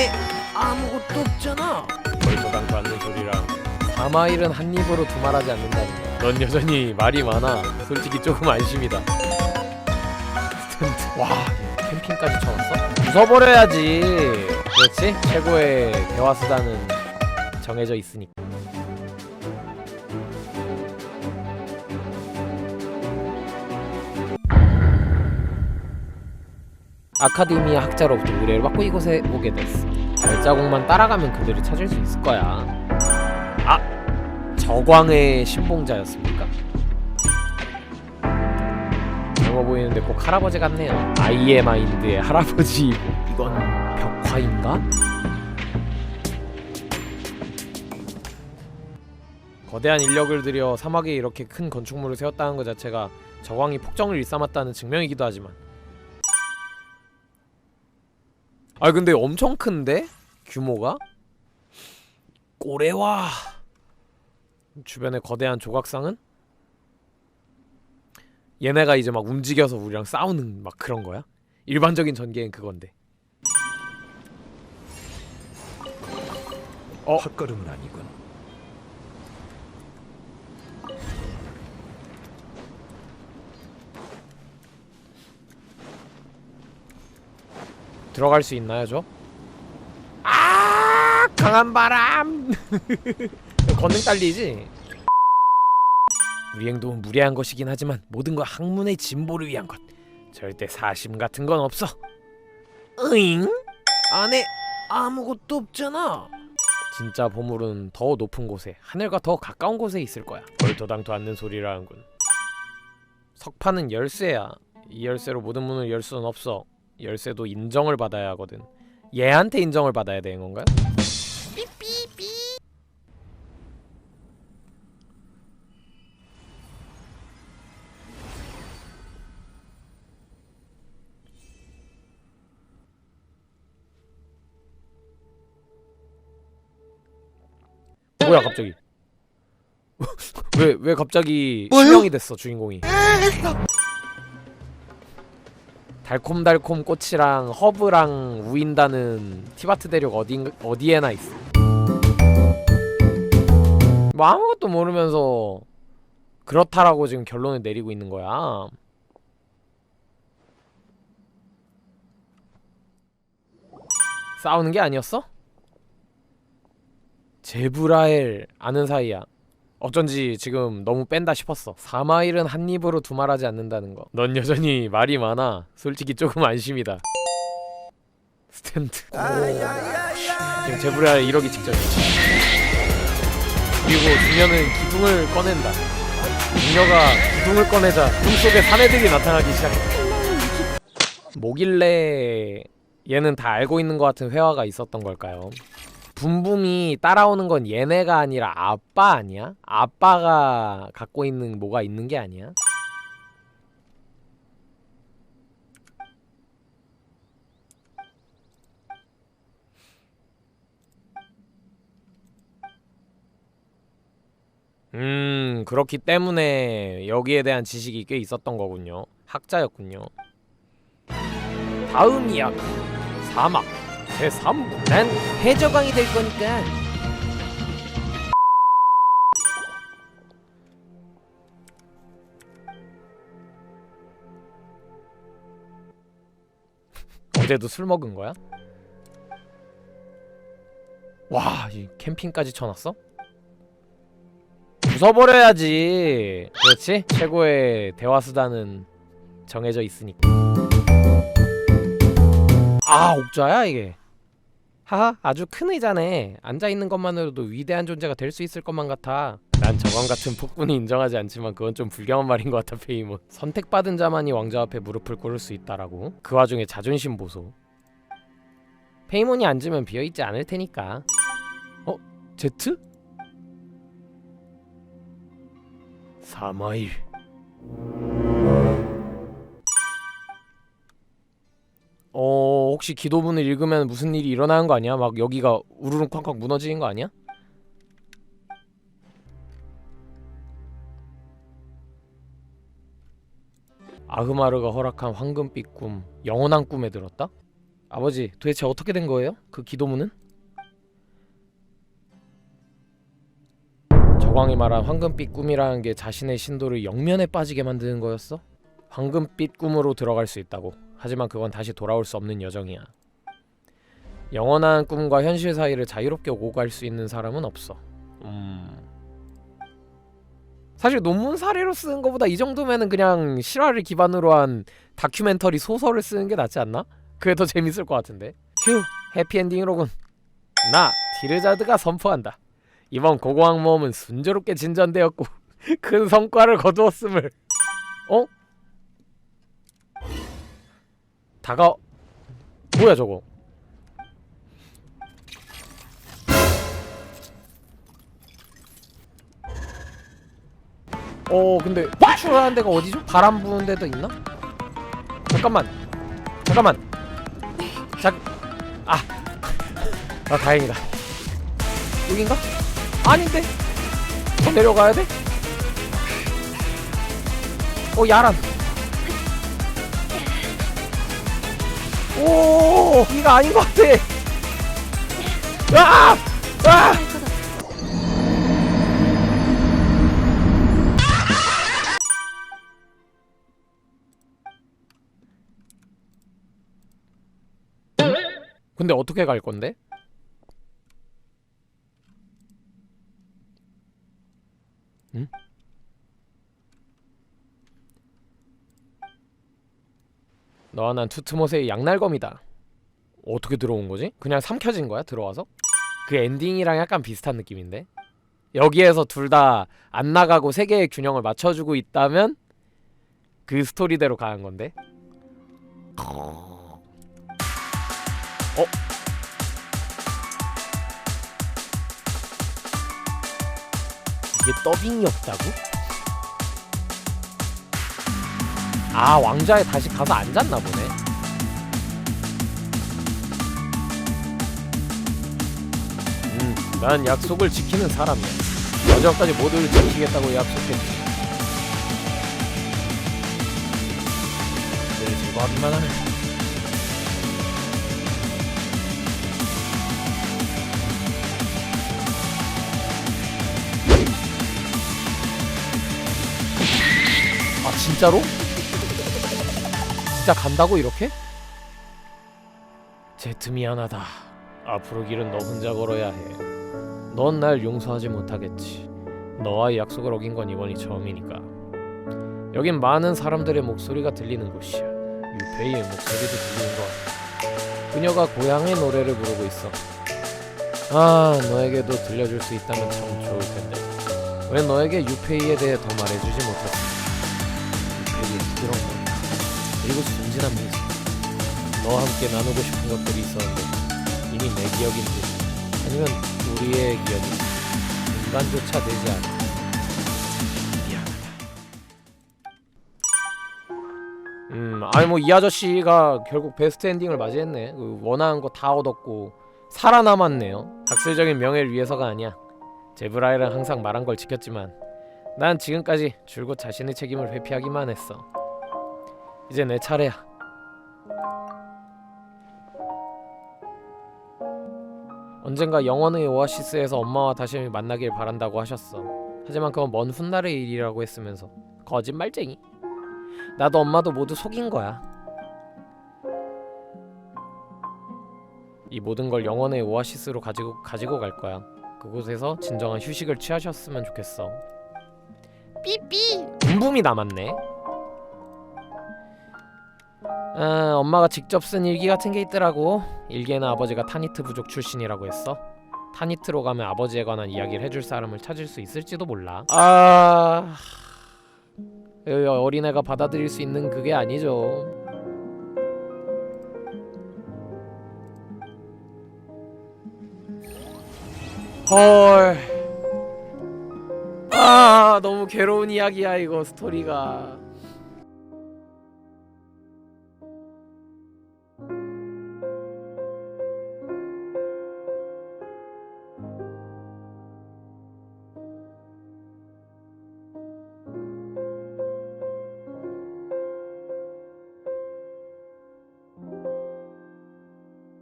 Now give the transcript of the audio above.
안에 아무것도 없잖아. 벌써당도 않는 소리랑 4마일은 한 입으로 두 말하지 않는다는 거. 넌 여전히 말이 많아. 솔직히 조금 안심이다. 와, 캠핑까지 쳐놨어? 부숴버려야지. 그렇지? 최고의 대화 수단은 정해져 있으니까. 아카데미아 학자로부터 의뢰를 받고 이곳에 오게 됐어. 발자국만 따라가면 그들을 찾을 수 있을 거야. 아, 저광의 신봉자였습니까? 젊어 보이는데 꼭 할아버지 같네요. 아이의 마인드의 할아버지. 이건 벽화인가? 거대한 인력을 들여 사막에 이렇게 큰 건축물을 세웠다는 것 자체가 저광이 폭정을 일삼았다는 증명이기도 하지만 아 근데 엄청 큰데? 규모가? 꼬레와. 주변에 거대한 조각상은? 얘네가 이제 막 움직여서 우리랑 싸우는 막 그런 거야? 일반적인 전개는 그건데. 어? 헛걸음은 아니군. 들어갈 수 있나요 저? 아 강한 바람! 건능 딸리지? 우리 행동은 무례한 것이긴 하지만 모든 건 학문의 진보를 위한 것. 절대 사심 같은 건 없어. 으잉? 안에 아무것도 없잖아. 진짜 보물은 더 높은 곳에 하늘과 더 가까운 곳에 있을 거야. 벌토당토 않는 소리라는군. 석판은 열쇠야. 이 열쇠로 모든 문을 열 수는 없어 열쇠도 인정을 받아야 하거든. 얘한테 인정을 받아야 되는 건가요? 뭐야 갑자기? 왜왜 갑자기 뭐요? 실명이 됐어 주인공이 달콤달콤 꽃이랑 허브랑 우인다는 티바트 대륙 어디 어디에나 있어 뭐 아무것도 모르면서 그렇다라고 지금 결론을 내리고 있는 거야 싸우는 게 아니었어? 제브라엘 아는 사이야. 어쩐지 지금 너무 뺀다 싶었어. 4마일은 한 입으로 두 말하지 않는다는 거. 넌 여전히 말이 많아. 솔직히 조금 안심이다. 스탠드. 지금 제브라엘 이러기 직전이야. 그리고 중녀는 기둥을 꺼낸다. 중녀가 기둥을 꺼내자 꿈속에 사내들이 나타나기 시작했다. 뭐길래 얘는 다 알고 있는 것 같은 회화가 있었던 걸까요? 붐붐이 따라오는 건 얘네가 아니라 아빠 아니야? 아빠가 갖고 있는 뭐가 있는 게 아니야? 음, 그렇기 때문에 여기에 대한 지식이 꽤 있었던 거군요. 학자였군요. 다음 이야기 사막 제3부 난 해적왕이 될 거니까. 어제도 술 먹은 거야? 와, 이 캠핑까지 쳐놨어? 부숴버려야지. 그렇지? 최고의 대화 수단은 정해져 있으니까. 아, 옥자야 이게. 하하, 아주 큰 의자네. 앉아 있는 것만으로도 위대한 존재가 될 수 있을 것만 같아. 난 저건 같은 폭군이 인정하지 않지만 그건 좀 불경한 말인 것 같아, 페이몬. 선택받은 자만이 왕자 앞에 무릎을 꿇을 수 있다라고. 그 와중에 자존심 보소. 페이몬이 앉으면 비어 있지 않을 테니까. 어, 제트? 사마일. 어, 혹시 기도문을 읽으면 무슨 일이 일어나는 거 아니야? 막 여기가 우르릉 쾅쾅 무너지는 거 아니야? 아흐마르가 허락한 황금빛 꿈, 영원한 꿈에 들었다? 아버지 도대체 어떻게 된 거예요? 그 기도문은? 저광이 말한 황금빛 꿈이라는 게 자신의 신도를 영면에 빠지게 만드는 거였어? 황금빛 꿈으로 들어갈 수 있다고. 하지만 그건 다시 돌아올 수 없는 여정이야. 영원한 꿈과 현실 사이를 자유롭게 오고 갈 수 있는 사람은 없어. 음. 사실 논문 사례로 쓰는 것보다 이 정도면은 그냥 실화를 기반으로 한 다큐멘터리 소설을 쓰는 게 낫지 않나? 그게 더 재밌을 것 같은데. 휴, 해피엔딩이로군. 나 디르자드가 선포한다. 이번 고고학 모험은 순조롭게 진전되었고 큰 성과를 거두었음을. 어? 다가 뭐야 저거? 어 근데 호출하는 데가 어디죠? 바람 부는 데도 있나? 잠깐만 잠깐만 자, 아, 아 다행이다 여긴가? 아닌데 더 내려가야 돼? 어 야란 오 이거 아닌 것 같아 아! 아! 근데 어떻게 갈 건데? 응? 너와 난 투트모스의 양날검이다. 어떻게 들어온 거지? 그냥 삼켜진 거야? 들어와서? 그 엔딩이랑 약간 비슷한 느낌인데? 여기에서 둘 다 안 나가고 세계의 균형을 맞춰주고 있다면 그 스토리대로 가는 건데? 어? 이게 더빙이 없다고? 아 왕자에 다시 가서 앉았나 보네. 음, 난 약속을 지키는 사람이야. 마지막까지 모두를 지키겠다고 약속했지. 늘 즐거워하기만 하네. 아 진짜로? 진짜 간다고 이렇게? 제트 미안하다. 앞으로 길은 너 혼자 걸어야 해. 넌 날 용서하지 못하겠지. 너와의 약속을 어긴 건 이번이 처음이니까. 여긴 많은 사람들의 목소리가 들리는 곳이야. 유페이의 목소리도 들리는 것 같아. 그녀가 고향의 노래를 부르고 있어. 아, 너에게도 들려줄 수 있다면 참 좋을 텐데. 왜 너에게 유페이에 대해 더 말해주지 못했지? 유페이의 부드러운 말 그리고 순진한 미소. 너와 함께 나누고 싶은 것들이 있었는데 이미 내 기억인지 아니면 우리의 기억이 인간조차 되지 않아. 미안하다. 음, 아니 뭐 이 아저씨가 결국 베스트 엔딩을 맞이했네. 그 원하는 거 다 얻었고 살아남았네요. 학술적인 명예를 위해서가 아니야. 제브라일은 항상 말한 걸 지켰지만 난 지금까지 줄곧 자신의 책임을 회피하기만 했어. 이제 내 차례야. 언젠가 영원의 오아시스에서 엄마와 다시 만나길 바란다고 하셨어. 하지만 그건 먼 훗날의 일이라고 했으면서 거짓말쟁이. 나도 엄마도 모두 속인 거야. 이 모든 걸 영원의 오아시스로 가지고 가지고 갈 거야. 그곳에서 진정한 휴식을 취하셨으면 좋겠어. 삐삐. 분붐이 남았네. 아, 엄마가 직접 쓴 일기 같은 게 있더라고. 일기에는 아버지가 타니트 부족 출신이라고 했어. 타니트로 가면 아버지에 관한 이야기를 해줄 사람을 찾을 수 있을지도 몰라. 아, 어, 어린애가 받아들일 수 있는 그게 아니죠. 헐. 아, 너무 괴로운 이야기야 이거 스토리가.